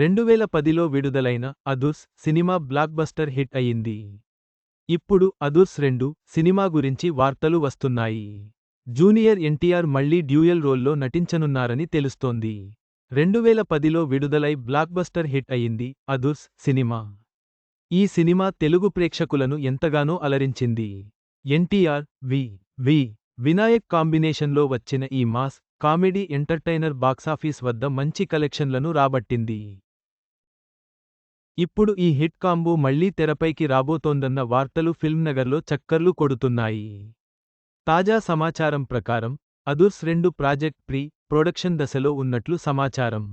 రెండువేల పదిలో విడుదలైన అదుర్స్ సినిమా బ్లాక్బస్టర్ హిట్ అయింది ఇప్పుడు అదుర్స్ రెండు సినిమా గురించి వార్తలు వస్తున్నాయి. జూనియర్ ఎన్టీఆర్ మళ్ళీ డ్యూయల్ రోల్లో నటించనున్నారని తెలుస్తోంది. రెండువేల పదిలో విడుదలై బ్లాక్బస్టర్ హిట్ అయింది అదుర్స్ సినిమా. ఈ సినిమా తెలుగు ప్రేక్షకులను ఎంతగానో అలరించింది. ఎన్టీఆర్ వి వి వినాయక్ కాంబినేషన్లో వచ్చిన ఈ మాస్ కామెడీ ఎంటర్టైనర్ బాక్సాఫీస్ వద్ద మంచి కలెక్షన్లను రాబట్టింది. ఇప్పుడు ఈ హిట్ కాంబో మళ్ళీ తెరపైకి రాబోతోందన్న వార్తలు ఫిల్మ్నగర్లో చక్కర్లు కొడుతున్నాయి. తాజా సమాచారం ప్రకారం అదుర్స్ రెండు ప్రాజెక్ట్ ప్రీ ప్రొడక్షన్ దశలో ఉన్నట్లు సమాచారం.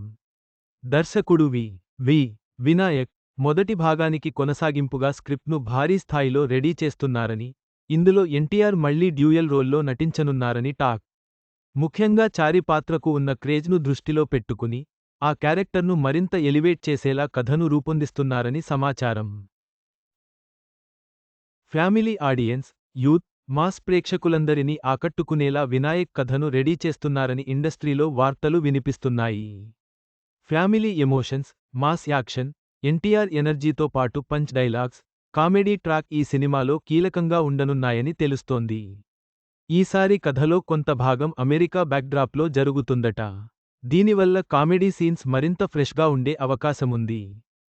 దర్శకుడు వి. వి. వినాయక్ మొదటి భాగానికి కొనసాగింపుగా స్క్రిప్ట్ను భారీ స్థాయిలో రెడీ చేస్తున్నారని ఇందులో ఎన్టీఆర్ మళ్ళీ డ్యూయల్ రోల్లో నటించనున్నారని టాక్. ముఖ్యంగా చారి పాత్రకు ఉన్న క్రేజ్ను దృష్టిలో పెట్టుకుని ఆ క్యారెక్టర్ను మరింత ఎలివేట్ చేసేలా కథను రూపొందిస్తున్నారని సమాచారం. ఫ్యామిలీ ఆడియన్స్ యూత్ మాస్ ప్రేక్షకులందరినీ ఆకట్టుకునేలా వినాయక్ కథను రెడీ చేస్తున్నారని ఇండస్ట్రీలో వార్తలు వినిపిస్తున్నాయి. Family emotions mass action NTR ఎనర్జీతో పాటు పంచ్ డైలాగ్స్ కామెడీ ట్రాక్ ఈ సినిమాలో కీలకంగా ఉండనున్నాయని తెలుస్తోంది. ఈసారి కథలో కొంత భాగం అమెరికా బ్యాక్డ్రాప్లో జరుగుతుందట. దీనివల్ల కామెడీ సీన్స్ మరింత ఫ్రెష్గా ఉండే అవకాశముంది.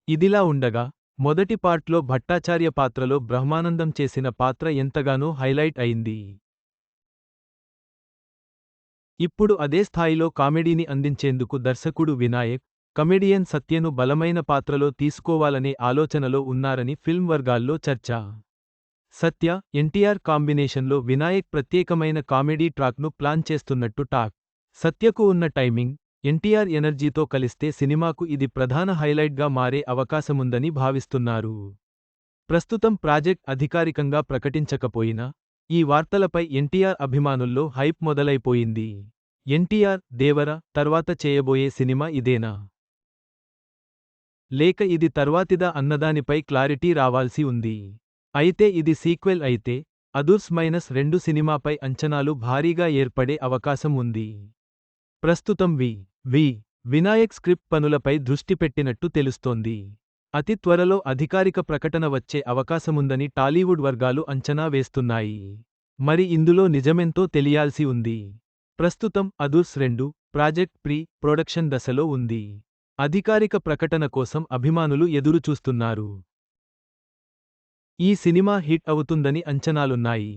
ఇదిలా ఉండగా మొదటి పార్ట్లో భట్టాచార్య పాత్రలో బ్రహ్మానందం చేసిన పాత్ర ఎంతగానో హైలైట్ అయింది. ఇప్పుడు అదే స్థాయిలో కామెడీని అందించేందుకు దర్శకుడు వినాయక్ కమెడియన్ సత్యను బలమైన పాత్రలో తీసుకోవాలనే ఆలోచనలో ఉన్నారని ఫిల్మ్ వర్గాల్లో చర్చ. సత్య ఎన్టీఆర్ కాంబినేషన్లో వినాయక్ ప్రత్యేకమైన కామెడీ ట్రాక్ను ప్లాన్ చేస్తున్నట్టు టాక్. సత్యకు ఉన్న టైమింగ్ ఎన్టీఆర్ ఎనర్జీతో కలిస్తే సినిమాకు ఇది ప్రధాన హైలైట్గా మారే అవకాశముందని భావిస్తున్నారు. ప్రస్తుతం ప్రాజెక్ట్ అధికారికంగా ప్రకటించకపోయినా ఈ వార్తలపై ఎన్టీఆర్ అభిమానుల్లో హైప్ మొదలైపోయింది. ఎన్టీఆర్ దేవర తర్వాత చేయబోయే సినిమా ఇదేనా? లేక ఇది తర్వాతిదా అన్నదానిపై క్లారిటీ రావాల్సి ఉంది. అయితే ఇది సీక్వెల్ అయితే అదుర్స్ మైనస్ రెండు సినిమాపై అంచనాలు భారీగా ఏర్పడే అవకాశం ఉంది. ప్రస్తుతం వి వి. వినాయక్ స్క్రిప్ట్ పనులపై దృష్టి పెట్టినట్టు తెలుస్తోంది. అతి త్వరలో అధికారిక ప్రకటన వచ్చే అవకాశముందని టాలీవుడ్ వర్గాలు అంచనా వేస్తున్నాయి. మరి ఇందులో నిజమెంతో తెలియాల్సి ఉంది. ప్రస్తుతం అదుర్స్ రెండు ప్రాజెక్ట్ ప్రీ ప్రొడక్షన్ దశలో ఉంది. అధికారిక ప్రకటన కోసం అభిమానులు ఎదురుచూస్తున్నారు. ఈ సినిమా హిట్ అవుతుందని అంచనాలున్నాయి.